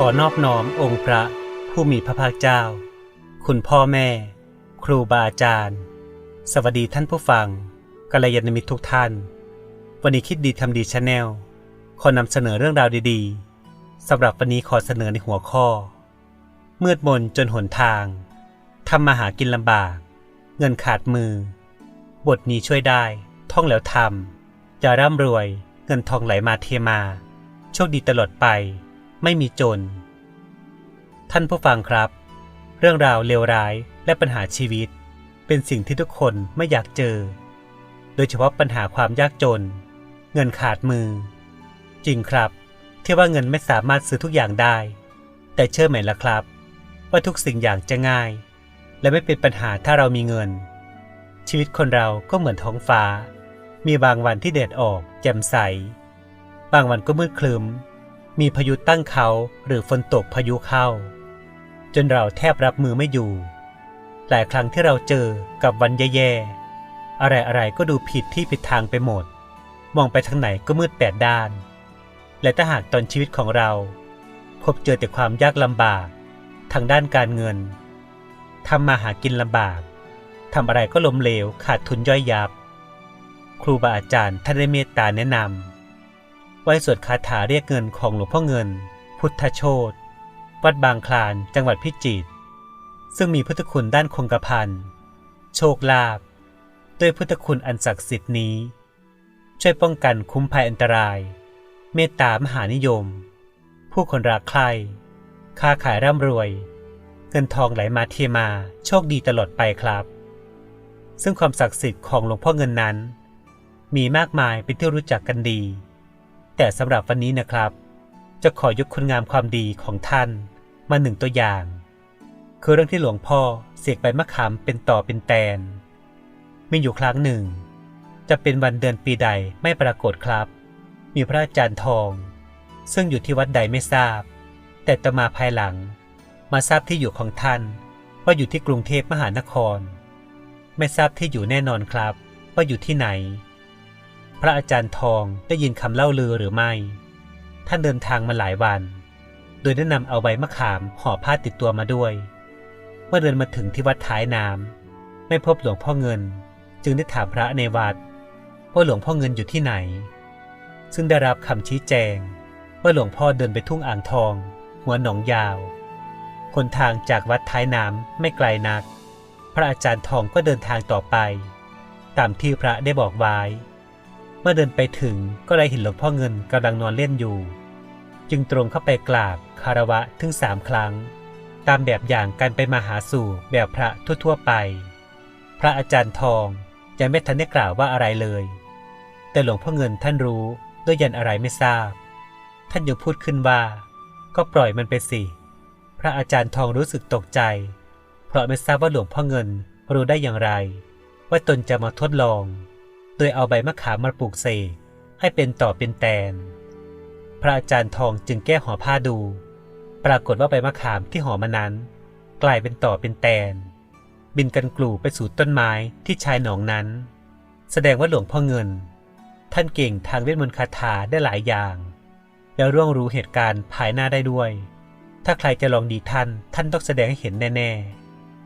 ขอนอบน้อมองค์พระผู้มีพระภาคเจ้า คุณพ่อแม่ ครูบาอาจารย์ สวัสดีท่านผู้ฟังกัลยาณมิตรทุกท่าน วันนี้คิดดีทำดีชาแนลขอนำเสนอเรื่องราวดีๆสำหรับวันนี้ขอเสนอในหัวข้อ มืดมนจนหนทางทำมาหากินลำบาก เงินขาดมือ บทนี้ช่วยได้ ท่องแล้วทำจะร่ำรวย เงินทองไหลมาเทมา โชคดีตลอดไป ไม่มีจน ท่านผู้ฟังครับ เรื่องราวเลวร้ายและปัญหาชีวิต เป็นสิ่งที่ทุกคนไม่อยากเจอ โดยเฉพาะปัญหาความยากจน เงินขาดมือ จริงครับ ที่ว่าเงินไม่สามารถซื้อทุกอย่างได้ แต่เชื่อไหมล่ะครับ ว่าทุกสิ่งอย่างจะง่าย และไม่เป็นปัญหาถ้าเรามีเงิน ชีวิตคนเราก็เหมือนท้องฟ้า มีบางวันที่แดดออก แจ่มใส บางวันก็มืดคลึ้ม มีพายุตั้งเขาหรือฝนตกพายุเข้า จนเราแทบรับมือไม่อยู่ หลายครั้งที่เราเจอกับวันแย่ๆ อะไรๆก็ดูผิดที่ผิดทางไปหมด มองไปทางไหนก็มืดแปดด้าน และถ้าหากตอนชีวิตของเรา พบเจอแต่ความยากลำบาก ทางด้านการเงินทำมาหากินลำบากทำอะไรก็ล้มเหลวขาดทุนย่อยยับ ครูบาอาจารย์ท่านได้เมตตาแนะนำ ไว้สวดคาถาเรียกเงินของหลวงพ่อเงิน พุทธโชตวัดบางคลานจังหวัดพิจิตรซึ่งมีพุทธคุณด้านคงกระพันโชคลาภด้วยพุทธคุณอันศักดิ์สิทธิ์นี้ ช่วยป้องกันคุ้มภัยอันตราย เมตตามหานิยม ผู้คนรักใครค้าขายร่ำรวย เงินทองไหลมาเทมาโชคดีตลอดไปครับ ซึ่งความศักดิ์สิทธิ์ของหลวงพ่อเงินนั้น มีมากมายเป็นที่รู้จักกันดี แต่สำหรับวันนี้นะครับ จะขอยกคุณงามความดีของท่านมาหนึ่งตัวอย่าง คือเรื่องที่หลวงพ่อเสกใบมะขามเป็นต่อเป็นแตนมีอยู่ครั้งหนึ่ง จะเป็นวันเดือนปีใดไม่ปรากฏครับ มีพระอาจารย์ทอง ซึ่งอยู่ที่วัดใดไม่ทราบ แต่ต่อมาภายหลัง มาทราบที่อยู่ของท่าน ว่าอยู่ที่กรุงเทพมหานคร ไม่ทราบที่อยู่แน่นอนครับ ว่าอยู่ที่ไหน พระอาจารย์ทองได้ยินคำเล่าลือหรือไม่ ท่านเดินทางมาหลายวัน โดยได้นำเอาใบมะขามห่อผ้าติดตัวมาด้วย เมื่อเดินมาถึงที่วัดท้ายน้ำไม่พบหลวงพ่อเงิน จึงได้ถามพระในวัด ว่าหลวงพ่อเงินอยู่ที่ไหน ซึ่งได้รับคำชี้แจงว่าหลวงพ่อเดินไปทุ่งอ่างทอง หัวหนองยาวคนทางจากวัดท้ายน้ำไม่ไกลนัก พระอาจารย์ทองก็เดินทางต่อไป ตามที่พระได้บอกไว้ มื่อเดินไปถึงก็ได้เห็นหลวงพ่อเงินกำลังนอนเล่นอยู่ จึงตรงเข้าไปกราบคารวะถึงสามครั้ง ตามแบบอย่างการไปมาหาสู่แบบพระทั่วๆไป พระอาจารย์ทองยังไม่ทันได้กล่าวว่าอะไรเลย แต่หลวงพ่อเงินท่านรู้ด้วยยันอะไรไม่ทราบ ท่านยังพูดขึ้นว่า ก็ปล่อยมันไปสิ พระอาจารย์ทองรู้สึกตกใจ เพราะไม่ทราบว่าหลวงพ่อเงินรู้ได้อย่างไร ว่าตนจะมาทดลอง โดยเอาใบมะขามมาปลูกเสกให้เป็นต่อเป็นแตน พระอาจารย์ทองจึงแก้ห่อผ้าดู ปรากฏว่าใบมะขามที่ห่อมานั้น กลายเป็นต่อเป็นแตน บินกันกลู่ไปสู่ต้นไม้ที่ชายหนองนั้น แสดงว่าหลวงพ่อเงิน ท่านเก่งทางเวทมนต์คาถาได้หลายอย่าง แล้วร่วงรู้เหตุการณ์ภายหน้าได้ด้วย ถ้าใครจะลองดีท่าน ท่านต้องแสดงให้เห็นแน่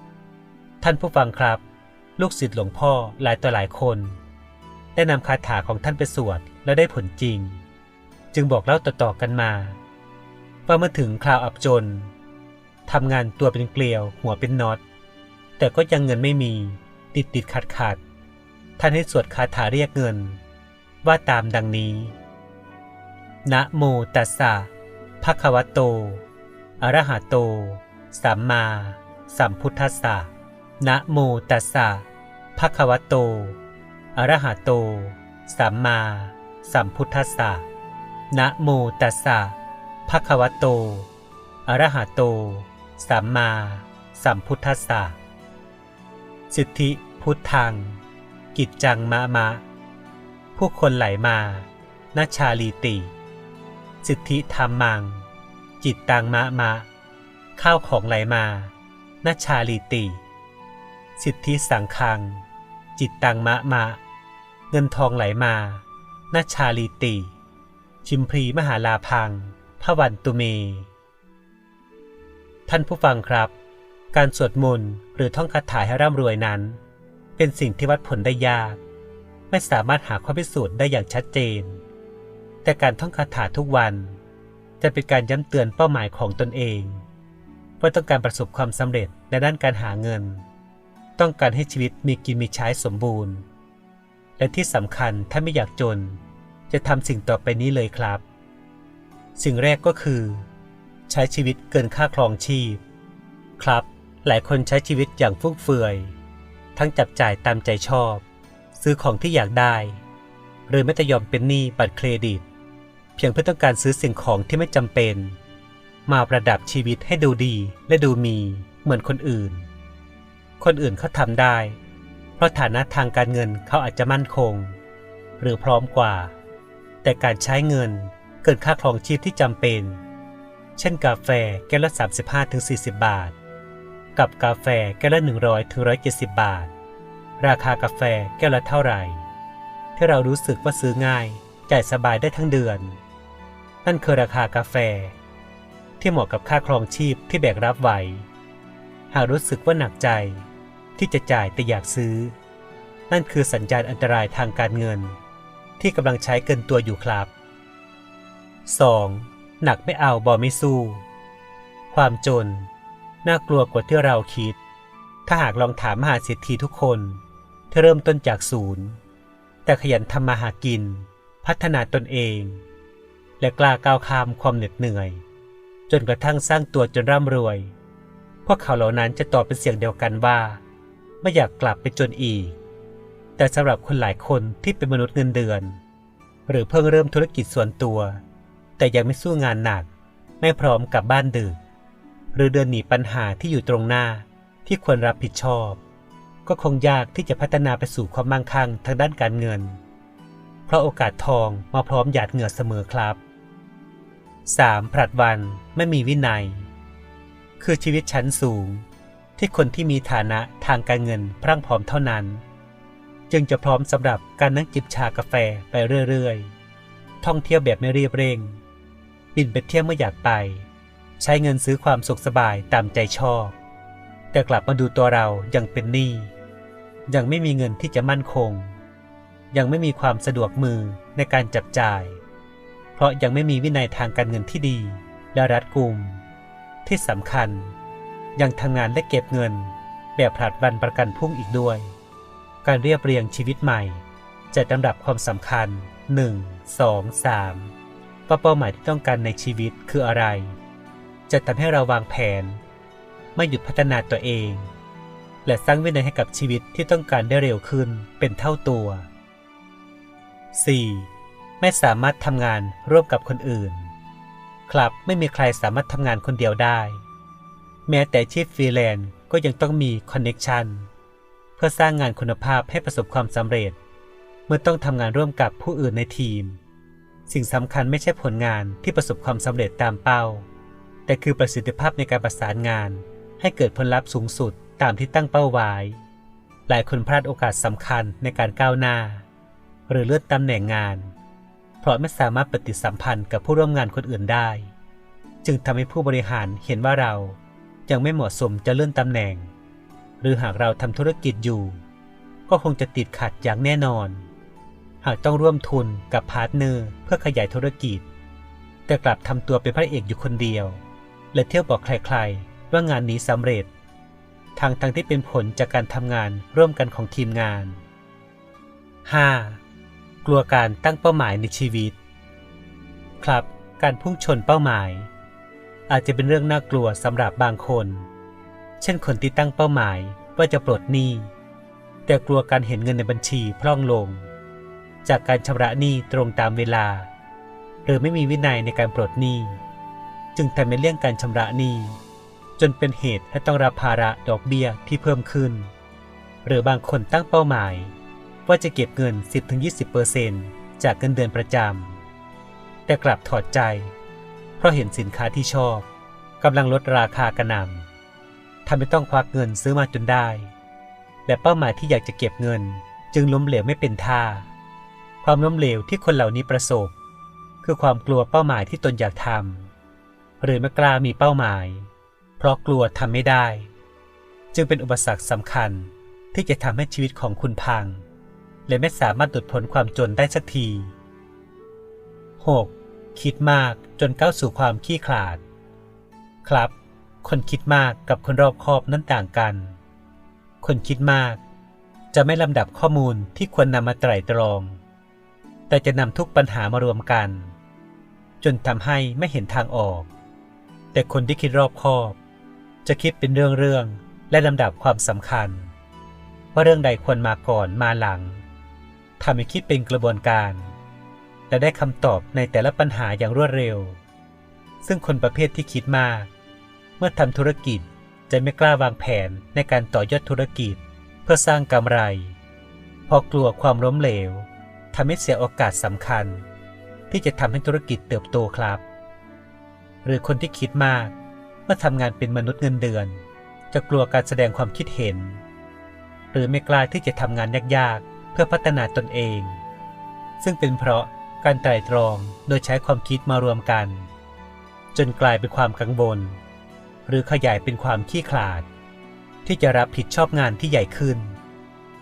ๆ ท่านผู้ฟังครับ ลูกศิษย์หลวงพ่อหลายต่อหลายคน ได้นำคาถาของท่านไปสวดแล้วได้ผลจริง จึงบอกเล่าต่อๆกันมาว่าเมื่อถึงคราวอับจนทำงานตัวเป็นเกลียวหัวเป็นน็อต แต่ก็ยังเงินไม่มีติดติดขัดขัดท่านให้สวดคาถาเรียกเงิน ว่าตามดังนี้ นะโมตัสสะภะคะวะโต อะระหะโต สัมมาสัมพุทธัสสะนะโมตัสสะภะคะวะโต อรหะโต สัมมาสัมพุทธัสสะ นะโมตัสสะภะคะวะโต อรหะโต สัมมาสัมพุทธัสสะ สิทธิพุทธัง กิจจังมะมะ ผู้คนไหลมานาชาลีติ สิทธิธรรมัง จิตตังมะมะ ข้าวของไหลมานาชาลีติ สิทธิสังคัง จิตตังมะมะ เงินทองไหลมานาชาลีติ ชิมพรีมหาลาพังพระวันตุเม ท่านผู้ฟังครับ การสวดมนต์หรือท่องคาถาให้ร่ำรวยนั้น เป็นสิ่งที่วัดผลได้ยาก ไม่สามารถหาข้อพิสูจน์ได้อย่างชัดเจน แต่การท่องคาถาทุกวัน จะเป็นการย้ำเตือนเป้าหมายของตนเองว่าต้องการประสบความสำเร็จในด้านการหาเงิน ต้องการให้ชีวิตมีกินมีใช้สมบูรณ์ และที่สำคัญถ้าไม่อยากจน จะทำสิ่งต่อไปนี้เลยครับ สิ่งแรกก็คือ ใช้ชีวิตเกินค่าครองชีพ ครับ หลายคนใช้ชีวิตอย่างฟุ่มเฟือย ทั้งจับจ่ายตามใจชอบ ซื้อของที่อยากได้ หรือไม่แต่ยอมเป็นหนี้บัตรเครดิต เพียงเพื่อต้องการซื้อสิ่งของที่ไม่จำเป็น มาประดับชีวิตให้ดูดีและดูมีเหมือนคนอื่น คนอื่นเขาทำได้ ราะฐานะทางการเงินเขาอาจจะมั่นคง หรือพร้อมกว่า แต่การใช้เงินเกินค่าครองชีพที่จำเป็น เช่นกาแฟแก้วละ 35-40 บาท กับกาแฟแก้วละ 100-170 บาท ราคากาแฟแก้วละเท่าไหร่ ที่เรารู้สึกว่าซื้อง่ายจ่ายสบายได้ทั้งเดือน นั่นคือราคากาแฟ ที่เหมาะกับค่าครองชีพที่แบกรับไหวหากรู้สึกว่าหนักใจ ที่จะจ่ายแต่อยากซื้อ นั่นคือสัญญาณอันตรายทางการเงิน ที่กำลังใช้เกินตัวอยู่ครับ 2. หนักไม่เอาบอไม่สู้ ความจน น่ากลัวกว่าที่เราคิด ถ้าหากลองถามมหาเศรษฐีทุกคนที่เริ่มต้นจากศูนย์ แต่ขยันทำมาหากิน พัฒนาตนเอง และกล้าก้าวข้ามความเหน็ดเหนื่อย จนกระทั่งสร้างตัวจนร่ำรวย พวกเขาเหล่านั้นจะตอบเป็นเสียงเดียวกันว่า ไม่อยากกลับไปจนอีก แต่สำหรับคนหลายคนที่เป็นมนุษย์เงินเดือน หรือเพิ่งเริ่มธุรกิจส่วนตัว แต่ยังไม่สู้งานหนัก ไม่พร้อมกลับบ้านดึก หรือเดินหนีปัญหาที่อยู่ตรงหน้าที่ควรรับผิดชอบ ก็คงยากที่จะพัฒนาไปสู่ความมั่งคั่งทางด้านการเงิน เพราะโอกาสทองมาพร้อมหยาดเหงื่อเสมอครับ 3. ผลัดวันไม่มีวินัย คือชีวิตชั้นสูง ที่คนที่มีฐานะทางการเงินพรั่งพร้อมเท่านั้น จึงจะพร้อมสำหรับการนั่งจิบชากาแฟไปเรื่อยๆ ท่องเที่ยวแบบไม่รีบเร่ง บินไปเที่ยวเมื่ออยากไป ใช้เงินซื้อความสุขสบายตามใจชอบ แต่กลับมาดูตัวเรายังเป็นหนี้ยังไม่มีเงินที่จะมั่นคง ยังไม่มีความสะดวกมือในการจับจ่าย เพราะยังไม่มีวินัยทางการเงินที่ดีและรัดกุม ที่สำคัญ ยังทำงานและเก็บเงิน แบบผลัดวันประกันพรุ่งอีกด้วย การเรียบเรียงชีวิตใหม่จะลำดับความสำคัญ 1 2 3ว่าเป้าหมายที่ต้องการในชีวิตคืออะไร จะทำให้เราวางแผน ไม่หยุดพัฒนาตัวเอง และสร้างวินัยให้กับชีวิตที่ต้องการได้เร็วขึ้นเป็นเท่าตัว 4. ไม่สามารถทำงานร่วมกับคนอื่น ครับไม่มีใครสามารถทำงานคนเดียวได้ แม้แต่ชีพฟรีแลนซ์ก็ยังต้องมีคอนเน็ชันเพื่อสร้างงานคุณภาพให้ประสบความสำเร็จ เมื่อต้องทำงานร่วมกับผู้อื่นในทีม สิ่งสำคัญไม่ใช่ผลงานที่ประสบความสำเร็จตามเป้า แต่คือประสิทธิภาพในการประสานงาน ให้เกิดผลลัพธ์สูงสุดตามที่ตั้งเป้าไว้หลายคนพลาดโอกาสสำคัญในการก้าวหน้า หรือเลื่อนตำแหน่งงาน เพราะไม่สามารถปฏิสัมพันธ์กับผู้ร่วมงานคนอื่นได้ จึงทำให้ผู้บริหารเห็นว่าเรา ยังไม่เหมาะสมจะเลื่อนตำแหน่ง หรือหากเราทำธุรกิจอยู่ ก็คงจะติดขัดอย่างแน่นอน หากต้องร่วมทุนกับพาร์ทเนอร์เพื่อขยายธุรกิจ แต่กลับทำตัวเป็นพระเอกอยู่คนเดียว และเที่ยวบอกใครๆ ว่างานนี้สำเร็จทางทางที่เป็นผลจากการทำงานร่วมกันของทีมงาน 5. กลัวการตั้งเป้าหมายในชีวิต ครับ การพุ่งชนเป้าหมาย อาจจะเป็นเรื่องน่ากลัวสำหรับบางคน เช่นคนที่ตั้งเป้าหมายว่าจะปลดหนี้ แต่กลัวการเห็นเงินในบัญชีพร่องลง จากการชำระหนี้ตรงตามเวลา หรือไม่มีวินัยในการปลดหนี้ จึงทำให้เรื่องการชำระหนี้ จนเป็นเหตุให้ต้องรับภาระดอกเบี้ยที่เพิ่มขึ้น หรือบางคนตั้งเป้าหมาย ว่าจะเก็บเงิน 10-20%จากเงินเดือนประจำแต่กลับถอดใจ เพราะเห็นสินค้าที่ชอบกำลังลดราคากระหน่ำทำให้ต้องควักเงินซื้อมาจนได้ และเป้าหมายที่อยากจะเก็บเงินจึงล้มเหลวไม่เป็นท่า ความล้มเหลวที่คนเหล่านี้ประสบ คือความกลัวเป้าหมายที่ตนอยากทำหรือไม่กล้ามีเป้าหมาย เพราะกลัวทำไม่ได้ จึงเป็นอุปสรรคสำคัญที่จะทำให้ชีวิตของคุณพัง และไม่สามารถหลุดพ้นความจนได้สักที 6. คิดมากจนก้าวสู่ความขี้ขลาด ครับ คนคิดมากกับคนรอบคอบนั้นต่างกัน คนคิดมาก จะไม่ลำดับข้อมูลที่ควรนำมาไตร่ตรอง แต่จะนำทุกปัญหามารวมกัน จนทำให้ไม่เห็นทางออก แต่คนที่คิดรอบคอบ จะคิดเป็นเรื่องๆและลำดับความสำคัญ ว่าเรื่องใดควรมาก่อนมาหลังทำให้คิดเป็นกระบวนการ และได้คำตอบในแต่ละปัญหาอย่างรวดเร็ว ซึ่งคนประเภทที่คิดมาก เมื่อทำธุรกิจจะไม่กล้าวางแผนในการต่อยอดธุรกิจเพื่อสร้างกำไรเพราะกลัวความล้มเหลวทำให้เสียโอกาสสำคัญ ที่จะทำให้ธุรกิจเติบโตครับ หรือคนที่คิดมาก เมื่อทำงานเป็นมนุษย์เงินเดือน จะกลัวการแสดงความคิดเห็น หรือไม่กล้าที่จะทำงานยากๆ เพื่อพัฒนาตนเอง ซึ่งเป็นเพราะ การไตร่ตรองโดยใช้ความคิดมารวมกัน จนกลายเป็นความกังวลหรือขยายเป็นความขี้ขลาด ที่จะรับผิดชอบงานที่ใหญ่ขึ้น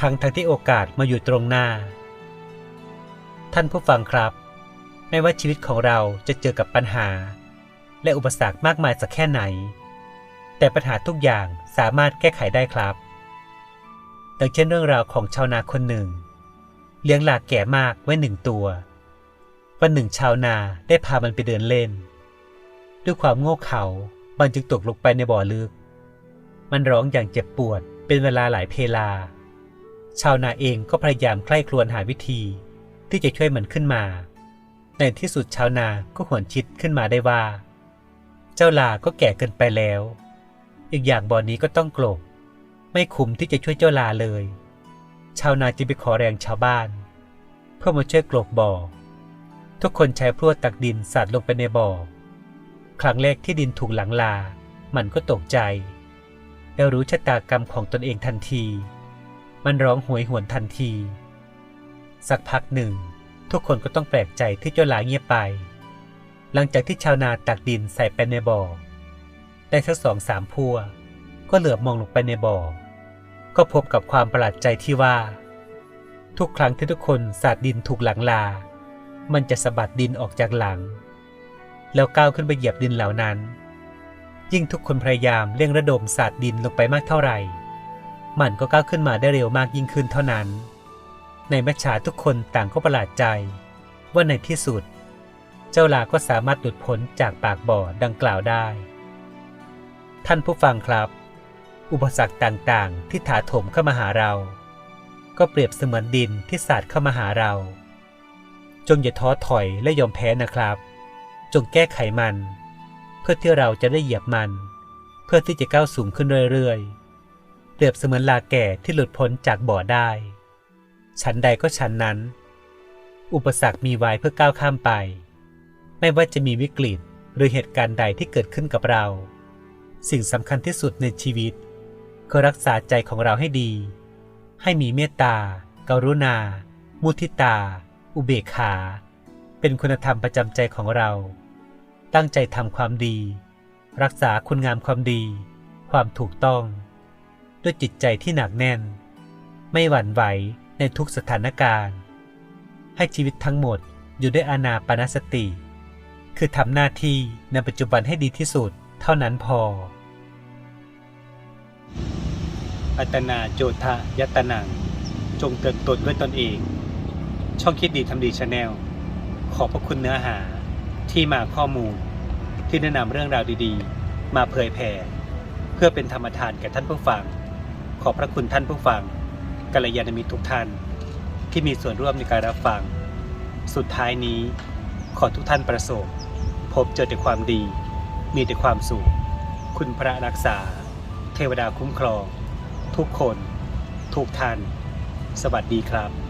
ทั้งทั้งที่โอกาสมาอยู่ตรงหน้า ท่านผู้ฟังครับ ไม่ว่าชีวิตของเราจะเจอกับปัญหา และอุปสรรคมากมายสักแค่ไหน แต่ปัญหาทุกอย่างสามารถแก้ไขได้ครับดังเช่นเรื่องราวของชาวนาคนหนึ่ง เลี้ยงหลากแก่มากไว้หนึ่งตัว วันหนึ่งชาวนาได้พามันไปเดินเล่น ด้วยความโง่เขลามันจึงตกลงไปในบ่อลึก มันร้องอย่างเจ็บปวดเป็นเวลาหลายเพลา ชาวนาเองก็พยายามใกล้ครวญหาวิธี ที่จะช่วยมันขึ้นมา ในที่สุดชาวนาก็หวนคิดขึ้นมาได้ว่า เจ้าลาก็แก่เกินไปแล้ว อีกอย่างบ่อนนี้ก็ต้องกลบ ไม่คุ้มที่จะช่วยเจ้าลาเลย ชาวนาจึงไปขอแรงชาวบ้าน เพื่อมาช่วยกลบบ่อ ทุกคนใช้พรวดตักดินสาดลงไปในบ่อ ครั้งแรกที่ดินถูกหลังลา มันก็ตกใจ แล้วรู้ชะตากรรมของตนเองทันที มันร้องหวยหวนทันที สักพักหนึ่ง ทุกคนก็ต้องแปลกใจที่เจ้าหลาเงียบไป หลังจากที่ชาวนาตักดินใส่ไปในบ่อ ได้สักสองสามพัว ก็เหลือบมองลงไปในบ่อ ก็พบกับความประหลาดใจที่ว่า ทุกครั้งที่ทุกคนสาดดินถูกหลังลา มันจะสะบัดดินออกจากหลัง แล้วก้าวขึ้นไปเหยียบดินเหล่านั้น ยิ่งทุกคนพยายามเร่งระดมสาดดินลงไปมากเท่าไหร่ มันก็ก้าวขึ้นมาได้เร็วมากยิ่งขึ้นเท่านั้น ในมัชชาทุกคนต่างก็ประหลาดใจ ว่าในที่สุด เจ้าลาก็สามารถหลุดพ้นจากปากบ่อดังกล่าวได้ ท่านผู้ฟังครับ อุปสรรคต่างๆ ที่ถาโถมเข้ามาหาเรา ก็เปรียบเสมือนดินที่สาดเข้ามาหาเรา จงอย่าท้อถอยและยอมแพ้นะครับ จงแก้ไขมัน เพื่อที่เราจะได้เหยียบมัน เพื่อที่จะก้าวสูงขึ้นเรื่อยๆเปรียบเสมือนลาแก่ที่หลุดพ้นจากบ่อได้ ชั้นใดก็ชั้นนั้น อุปสรรคมีไว้เพื่อก้าวข้ามไป ไม่ว่าจะมีวิกฤตหรือเหตุการณ์ใดที่เกิดขึ้นกับเรา สิ่งสำคัญที่สุดในชีวิตคือรักษาใจของเราให้ดี ให้มีเมตตากรุณา มุทิตา อุเบกขา เป็นคุณธรรมประจำใจของเรา ตั้งใจทำความดี รักษาคุณงามความดี ความถูกต้อง ด้วยจิตใจที่หนักแน่น ไม่หวั่นไหวในทุกสถานการณ์ ให้ชีวิตทั้งหมดอยู่ด้วยอานาปานสติ คือทำหน้าที่ในปัจจุบันให้ดีที่สุดเท่านั้นพอ อัตนาโจทะยตนัง จงเตือนตนด้วยตนเอง ช่องคิดดีทำดีชาแนลขอบพระคุณเนื้อหาที่มาข้อมูล ที่แนะนำเรื่องราวดีๆ มาเผยแผ่เพื่อเป็นธรรมทานแก่ท่านผู้ฟัง ขอบพระคุณท่านผู้ฟังกัลยาณมิตรทุกท่าน ที่มีส่วนร่วมในการรับฟัง สุดท้ายนี้ ขอทุกท่านประสบ พบเจอแต่ความดี มีแต่ความสุข คุณพระรักษา เทวดาคุ้มครอง ทุกคน ทุกท่าน สวัสดีครับ